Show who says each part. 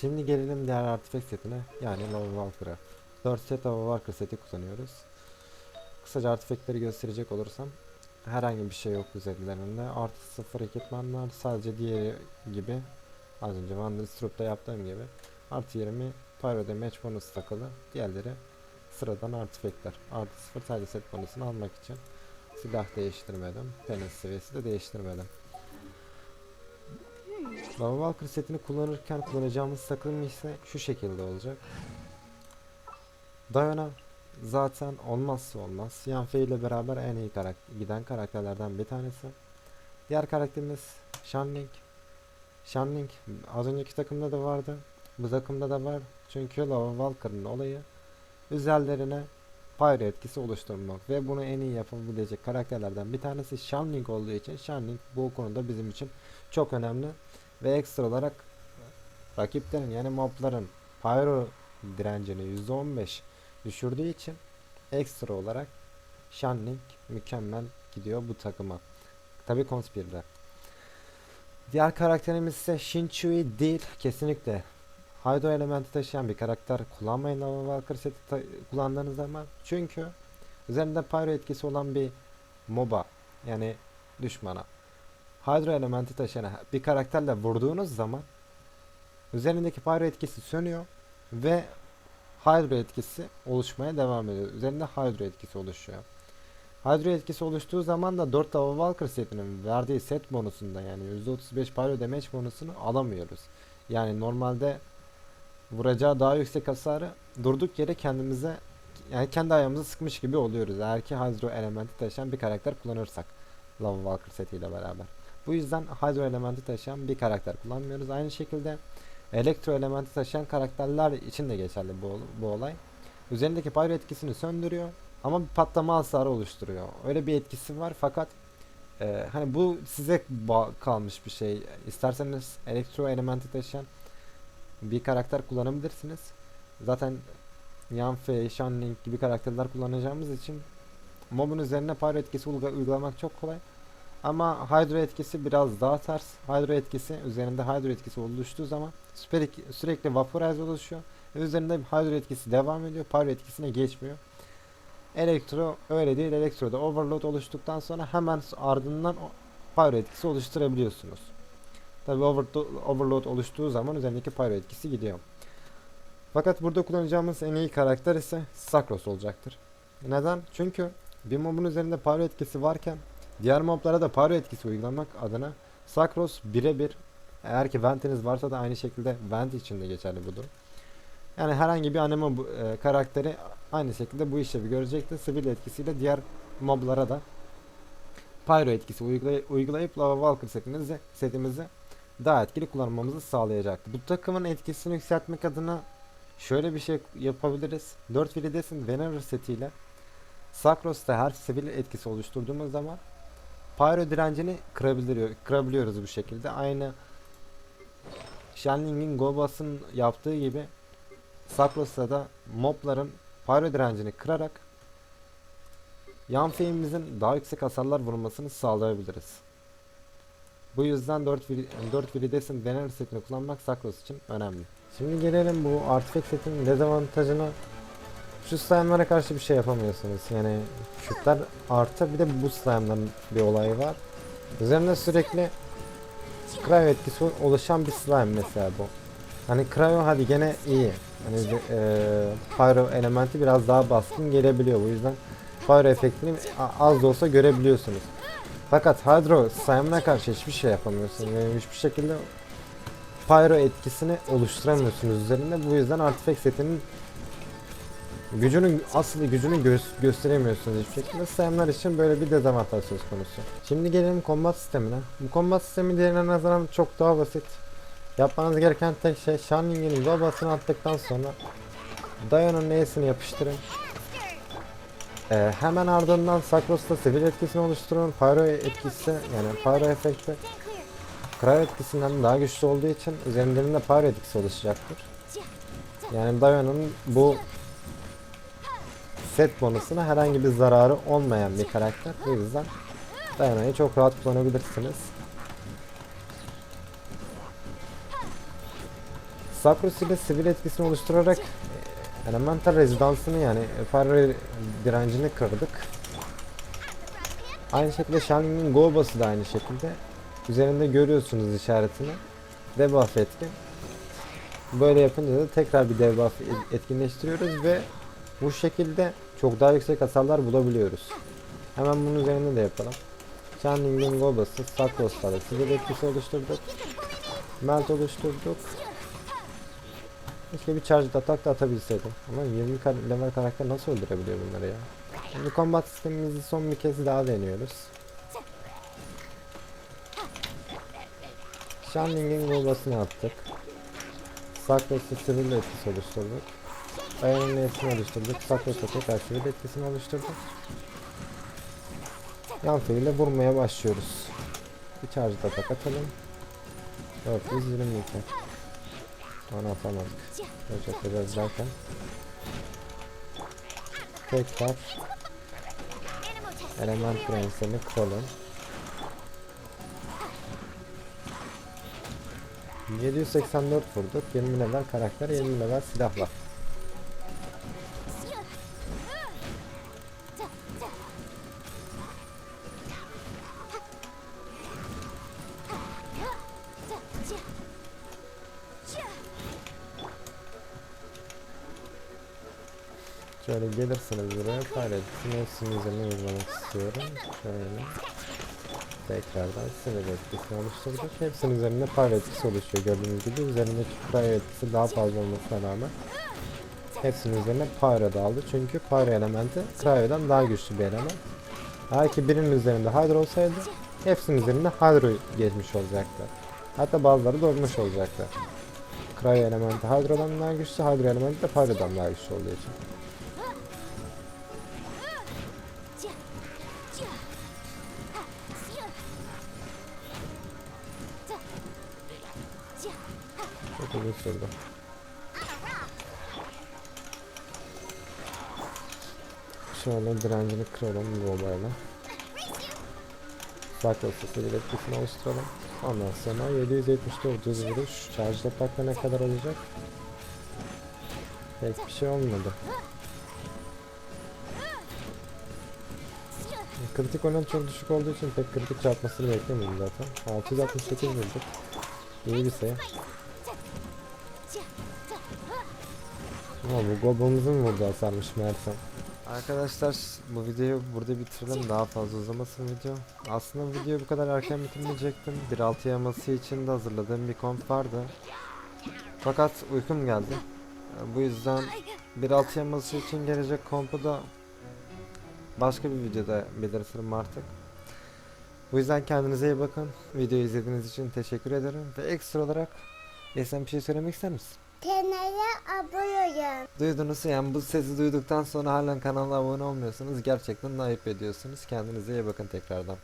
Speaker 1: Şimdi gelelim diğer artifact setine yani Lava Walker'a. 4 set Lava Walker seti kullanıyoruz. Kısaca artifactleri gösterecek olursam herhangi bir şey yok üzerlerinde. Artı 0 ekipmanlar sadece diğeri gibi az önce Wanderstrup'ta yaptığım gibi artı 20 Pyro Damage bonus takılı. Diğerleri sıradan artifactler. Artı 0 sadece set bonusunu almak için silah değiştirmedim. Penance seviyesi de değiştirmedim. Lava Walker setini kullanırken kullanacağımız takım ise şu şekilde olacak. Diana zaten olmazsa olmaz. Yanfei ile beraber en iyi karak giden karakterlerden bir tanesi. Diğer karakterimiz Shanling. Shanling az önceki takımda da vardı. Bu takımda da var. Çünkü Lava Walker'ın olayı üzerlerine pyro etkisi oluşturmak ve bunu en iyi yapabilecek karakterlerden bir tanesi Shanling olduğu için Shanling bu konuda bizim için çok önemli ve ekstra olarak rakiplerin yani mobların pyro direncini %15 düşürdüğü için ekstra olarak Shanling mükemmel gidiyor bu takıma. Tabi Conspire'de. Diğer karakterimiz ise Shinchui değil kesinlikle. Hydro elementi taşıyan bir karakter kullanmayın Lava Walker seti kullandığınız zaman. Çünkü üzerinde pyro etkisi olan bir MOBA yani düşmana Hydro elementi taşıyan bir karakterle vurduğunuz zaman üzerindeki pyro etkisi sönüyor ve Hydro etkisi oluşmaya devam ediyor. Üzerinde Hydro etkisi oluşuyor. Hydro etkisi oluştuğu zaman da 4 Lava Walker setinin verdiği set bonusunda yani %35 pyro damage bonusunu alamıyoruz. Yani normalde vuracağı daha yüksek hasarı durduk yere kendimize yani kendi ayağımızı sıkmış gibi oluyoruz. Eğer ki Hydro elementi taşıyan bir karakter kullanırsak Lava Walker setiyle beraber. Bu yüzden Hydro elementi taşıyan bir karakter kullanmıyoruz. Aynı şekilde elektro elementi taşıyan karakterler için de geçerli bu, bu olay. Üzerindeki pyro etkisini söndürüyor ama bir patlama hasarı oluşturuyor. Öyle bir etkisi var fakat e, hani bu size kalmış bir şey. İsterseniz elektro elementi taşıyan bir karakter kullanabilirsiniz. Zaten Yanfei, Shanling gibi karakterler kullanacağımız için mobun üzerine pyro etkisi uygulamak çok kolay. Ama Hydro etkisi biraz daha ters. Hydro etkisi üzerinde Hydro etkisi oluştuğu zaman sürekli, sürekli Vaporize oluşuyor. Ve üzerinde Hydro etkisi devam ediyor. Pyro etkisine geçmiyor. Elektro öyle değil. Elektroda overload oluştuktan sonra hemen ardından Pyro etkisi oluşturabiliyorsunuz. Tabi overload oluştuğu zaman üzerindeki Pyro etkisi gidiyor. Fakat burada kullanacağımız en iyi karakter ise Sakros olacaktır. Neden? Çünkü bir mobun üzerinde Pyro etkisi varken Diğer moblara da pyro etkisi uygulamak adına Sakros birebir eğer ki Vent'iniz varsa da aynı şekilde Vent için de geçerli bu durum. Yani herhangi bir anime bu- e, karakteri aynı şekilde bu işlevi görecektir. Sivil etkisiyle diğer moblara da pyro etkisi uygulay- uygulayıp Lava Walker setimizi, setimizi daha etkili kullanmamızı sağlayacaktır. Bu takımın etkisini yükseltmek adına şöyle bir şey yapabiliriz. 4 Validesin Venerer setiyle Sakros'ta her sivil etkisi oluşturduğumuz zaman Pyro direncini kırabiliyor, kırabiliyoruz bu şekilde. Aynı Shenling'in Gobas'ın yaptığı gibi Sakros'ta da mobların Pyro direncini kırarak Yanfei'mizin daha yüksek hasarlar vurmasını sağlayabiliriz. Bu yüzden 4 Vili- 4 Validesin Vener setini kullanmak Sakros için önemli. Şimdi gelelim bu artifact setinin dezavantajına şu slime'lara karşı bir şey yapamıyorsunuz. Yani şutlar artı bir de bu slime'ların bir olayı var. Üzerinde sürekli cryo etkisi oluşan bir slime mesela bu. Hani cryo hadi gene iyi. Hani eee pyro elementi biraz daha baskın gelebiliyor. Bu yüzden pyro efektini az da olsa görebiliyorsunuz. Fakat hydro slime'ına karşı hiçbir şey yapamıyorsunuz. Yani hiçbir şekilde pyro etkisini oluşturamıyorsunuz üzerinde. Bu yüzden artifact setinin gücünün asıl gücünü gö- gösteremiyorsunuz hiçbir şekilde. Slime'lar için böyle bir dezavantaj söz konusu. Şimdi gelelim combat sistemine. Bu combat sistemi diğerine nazaran çok daha basit. Yapmanız gereken tek şey Shanling'in babasını attıktan sonra Diana'nın E'sini yapıştırın. Ee, hemen ardından Sakros'ta sivil etkisini oluşturun. Pyro etkisi yani Pyro efekti Cryo etkisinden daha güçlü olduğu için üzerlerinde Pyro etkisi oluşacaktır. Yani Diana'nın bu set bonusuna herhangi bir zararı olmayan bir karakter. Bu yüzden Diana'yı çok rahat kullanabilirsiniz. Sakrus ile sivil etkisini oluşturarak e, elemental rezidansını yani fire direncini kırdık. Aynı şekilde Shanling'in Goba'sı da aynı şekilde. Üzerinde görüyorsunuz işaretini. Debuff etkin. Böyle yapınca da tekrar bir debuff et- etkinleştiriyoruz ve bu şekilde çok daha yüksek hasarlar bulabiliyoruz. Hemen bunun üzerinde de yapalım. Shanling'in Goba'sı, Sakros'ta da sivil etkisi oluşturduk. Melt oluşturduk. Keşke bir charge atak da atabilseydim. Ama 20 kar- level karakter nasıl öldürebiliyor bunları ya? Şimdi combat sistemimizi son bir kez daha deniyoruz. Shanling'in Goba'sını attık. Sakros'ta sivil etkisi oluşturduk. Ayağının etkisini oluşturduk. Sakros'ta tekrar sivil etkisini oluşturduk. Yan ile vurmaya başlıyoruz. Bir charge atak atalım. 422. Onu atamadık. Böyle yapacağız derken. Tekrar element prensini kıralım. 784 vurduk. 20 level karakter, 20 level silahla. Şöyle gelirsiniz buraya paylaşırsın hepsinin üzerine uygulamak istiyorum. Şöyle. Tekrardan sinir etkisini oluşturduk. Hepsinin üzerinde pyro etkisi oluşuyor gördüğünüz gibi. Üzerindeki pyro etkisi daha fazla olmasına rağmen hepsinin üzerine pyro da aldı. Çünkü pyro elementi cryo'dan daha güçlü bir element. Eğer ki birinin üzerinde hydro olsaydı hepsinin üzerinde hydro geçmiş olacaklar. Hatta bazıları da ölmüş olacaklar. Cryo elementi hydro'dan daha güçlü, hydro elementi de pyro'dan daha güçlü olduğu için. Uzun sürdü. Şöyle direncini kıralım bu olayla. Saklası sivil etkisini oluşturalım. Ondan sonra 774 düz vuruş. Charge atakta ne kadar olacak? Pek bir şey olmadı. Kritik oran çok düşük olduğu için pek kritik çarpmasını beklemiyorum zaten. 668 vurduk. İyi bir sayı. Ama bu gobamızın vurdu hasarmış Mersem. Arkadaşlar bu videoyu burada bitirelim daha fazla uzamasın video. Aslında videoyu bu kadar erken bitirmeyecektim. 1.6 yaması için de hazırladığım bir komp vardı. Fakat uykum geldi. Ee, Bu yüzden 1.6 yaması için gelecek kompu da başka bir videoda belirtirim artık. Bu yüzden kendinize iyi bakın. Videoyu izlediğiniz için teşekkür ederim. Ve ekstra olarak Esen bir şey söylemek ister misin?
Speaker 2: Kanala abone.
Speaker 1: Duydunuz yani bu sesi duyduktan sonra halen kanala abone olmuyorsunuz. Gerçekten ayıp ediyorsunuz. Kendinize iyi bakın tekrardan.